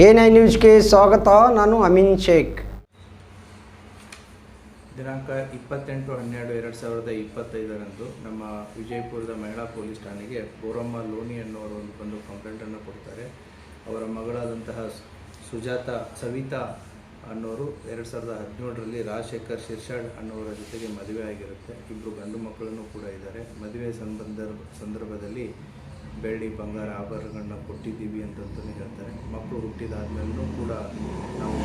A nine ನ್ಯೂಸ್ಗೆ ಸ್ವಾಗತ, ನಾನು ಅಮೀನ್ ಶೇಖ್. ದಿನಾಂಕ ಇಪ್ಪತ್ತೆಂಟು ಹನ್ನೆರಡು ಎರಡು ಸಾವಿರದ ಇಪ್ಪತ್ತೈದರಂದು ನಮ್ಮ ವಿಜಯಪುರದ ಮಹಿಳಾ ಪೊಲೀಸ್ ಠಾಣೆಗೆ ಬೋರಮ್ಮ ಲೋನಿ ಅನ್ನೋರು ಒಂದು ಬಂದು ಕಂಪ್ಲೇಂಟನ್ನು ಕೊಡ್ತಾರೆ. ಅವರ ಮಗಳಾದಂತಹ ಸುಜಾತ, ಸವಿತಾ ಅನ್ನೋರು ಎರಡು ಸಾವಿರದ ಹದಿನೇಳರಲ್ಲಿ ರಾಜಶೇಖರ್ ಶಿರ್ಷಾಡ್ ಅನ್ನೋರ ಜೊತೆಗೆ ಮದುವೆ ಆಗಿರುತ್ತೆ ಇಬ್ಬರು ಗಂಡು ಮಕ್ಕಳನ್ನು ಕೂಡ ಇದ್ದಾರೆ. ಮದುವೆ ಸಂಬಂಧ, ಸಂದರ್ಭದಲ್ಲಿ ಬೆಳ್ಳಿ, ಬಂಗಾರ ಆಭರಣಗಳನ್ನ ಕೊಟ್ಟಿದ್ದೀವಿ ಅಂತಂತಲೇ ಹೇಳ್ತಾರೆ. ಮಕ್ಕಳು ಹುಟ್ಟಿದಾದ್ಮೇಲೂ ಕೂಡ ನಾವು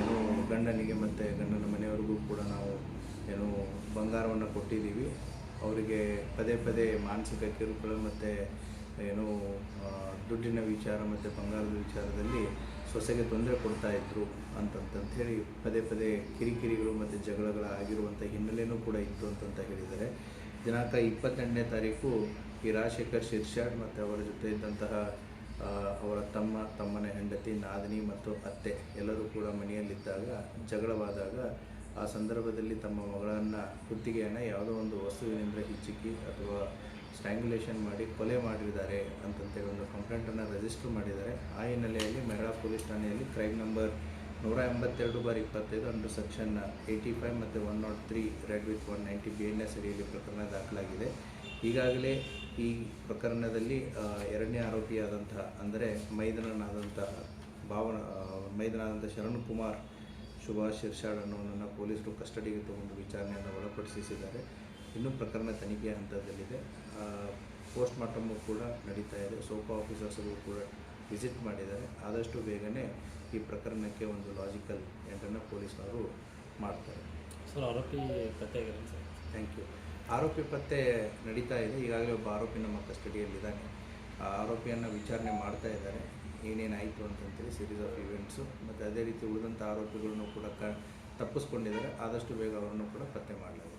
ಏನು ಗಂಡನಿಗೆ ಮತ್ತು ಗಂಡನ ಮನೆಯವ್ರಿಗೂ ಕೂಡ ನಾವು ಏನು ಬಂಗಾರವನ್ನು ಕೊಟ್ಟಿದ್ದೀವಿ. ಅವರಿಗೆ ಪದೇ ಪದೇ ಮಾನಸಿಕ ಕಿರುಕುಳ ಮತ್ತು ಏನು ದುಡ್ಡಿನ ವಿಚಾರ ಮತ್ತು ಬಂಗಾರದ ವಿಚಾರದಲ್ಲಿ ಸೊಸೆಗೆ ತೊಂದರೆ ಕೊಡ್ತಾ ಇದ್ರು ಅಂತಂತಂತ ಹೇಳಿ ಪದೇ ಪದೇ ಕಿರಿಕಿರಿಗಳು ಮತ್ತು ಜಗಳಗಳ ಆಗಿರುವಂಥ ಹಿನ್ನೆಲೆಯೂ ಕೂಡ ಇತ್ತು ಅಂತಂತ ಹೇಳಿದ್ದಾರೆ. ದಿನಾಂಕ ಇಪ್ಪತ್ತೆಂಟನೇ ತಾರೀಕು ಈ ರಾಜಶೇಖರ್ ಶಿರ್ಷಾಡ್ ಮತ್ತು ಅವರ ಜೊತೆ ಇದ್ದಂತಹ ಅವರ ತಮ್ಮ, ತಮ್ಮನ ಹೆಂಡತಿ ನಾದಿನಿ ಮತ್ತು ಅತ್ತೆ ಎಲ್ಲರೂ ಕೂಡ ಮನೆಯಲ್ಲಿದ್ದಾಗ, ಜಗಳವಾದಾಗ ಆ ಸಂದರ್ಭದಲ್ಲಿ ತಮ್ಮ ಮಗಳನ್ನು ಕುತ್ತಿಗೆಯನ್ನು ಯಾವುದೋ ಒಂದು ವಸ್ತುವಿನಿಂದ ಹಿಚ್ಚಿಕ್ಕಿ ಅಥವಾ ಸ್ಟ್ಯಾಂಗ್ಯುಲೇಷನ್ ಮಾಡಿ ಕೊಲೆ ಮಾಡಿದ್ದಾರೆ ಅಂತಂತೇಳಿ ಒಂದು ಕಂಪ್ಲೇಂಟನ್ನು ರಿಜಿಸ್ಟರ್ ಮಾಡಿದ್ದಾರೆ. ಆ ಹಿನ್ನೆಲೆಯಲ್ಲಿ ಮಹಿಳಾ ಪೊಲೀಸ್ ಠಾಣೆಯಲ್ಲಿ ಕ್ರೈಮ್ ನಂಬರ್ ನೂರ ಎಂಬತ್ತೆರಡು ಬಾರಿ ಇಪ್ಪತ್ತೈದು ಅಂಡರ್ ಸೆಕ್ಷನ್ ಏಯ್ಟಿ ಫೈವ್ ಮತ್ತು one naught three read with one ninety B N S ಅಡಿಯಲ್ಲಿ ಪ್ರಕರಣ ದಾಖಲಾಗಿದೆ. ಈಗಾಗಲೇ ಈ ಪ್ರಕರಣದಲ್ಲಿ ಎರಡನೇ ಆರೋಪಿಯಾದಂತಹ ಅಂದರೆ ಮೈದನನಾದಂತಹ ಭಾವನ ಮೈದನಾದಂಥ ಶರಣ್ ಕುಮಾರ್ ಸುಭಾಷ್ ಶಿರ್ಷಾಡ್ ಅನ್ನೋನನ್ನು ಪೊಲೀಸರು ಕಸ್ಟಡಿಗೆ ತಗೊಂಡು ವಿಚಾರಣೆಯನ್ನು ಒಳಪಡಿಸಿದ್ದಾರೆ ಇನ್ನೂ ಪ್ರಕರಣ ತನಿಖೆಯ ಹಂತದಲ್ಲಿದೆ. ಪೋಸ್ಟ್ ಮಾರ್ಟಮು ಕೂಡ ನಡೀತಾ ಇದೆ. ಸೋಪಾ ಆಫೀಸರ್ಸ್ಗಳು ಕೂಡ ವಿಸಿಟ್ ಮಾಡಿದ್ದಾರೆ. ಆದಷ್ಟು ಬೇಗನೆ ಈ ಪ್ರಕರಣಕ್ಕೆ ಒಂದು ಲಾಜಿಕಲ್ ಎಂಟನ್ನು ಪೊಲೀಸರು ಮಾಡ್ತಾರೆ. ಸರ್ ಆರೋಪಿ ಸರ್. Thank you. ಆರೋಪಿ ಪತ್ತೆ ನಡೀತಾ ಇದೆ. ಈಗಾಗಲೇ ಒಬ್ಬ ಆರೋಪಿ ನಮ್ಮ ಕಸ್ಟಡಿಯಲ್ಲಿದ್ದಾನೆ ಆ ಆರೋಪಿಯನ್ನು ವಿಚಾರಣೆ ಮಾಡ್ತಾ ಇದ್ದಾರೆ. ಏನೇನಾಯಿತು ಅಂತಂತೇಳಿ ಸೀರೀಸ್ ಆಫ್ ಇವೆಂಟ್ಸು ಮತ್ತು ಅದೇ ರೀತಿ ಉಳಿದಂಥ ಆರೋಪಿಗಳನ್ನು ಕೂಡ ಕ ತಪ್ಪಿಸ್ಕೊಂಡಿದ್ದಾರೆ. ಆದಷ್ಟು ಬೇಗ ಅವರನ್ನು ಕೂಡ ಪತ್ತೆ ಮಾಡಲಾಗುತ್ತೆ.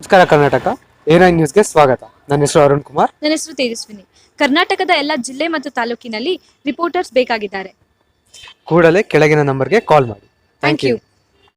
ನಮಸ್ಕಾರ ಕರ್ನಾಟಕ. ನೈನ್ ನ್ಯೂಸ್ಗೆ ಸ್ವಾಗತ. ನನ್ನ ಹೆಸರು ಅರುಣ್ ಕುಮಾರ್. ನನ್ನ ಹೆಸರು ತೇಜಸ್ವಿನಿ. ಕರ್ನಾಟಕದ ಎಲ್ಲ ಜಿಲ್ಲೆ ಮತ್ತು ತಾಲೂಕಿನಲ್ಲಿ ರಿಪೋರ್ಟರ್ಸ್ ಬೇಕಾಗಿದ್ದಾರೆ. ಕೂಡಲೇ ಕೆಳಗಿನ ನಂಬರ್ಗೆ ಕಾಲ್ ಮಾಡಿ. Thank you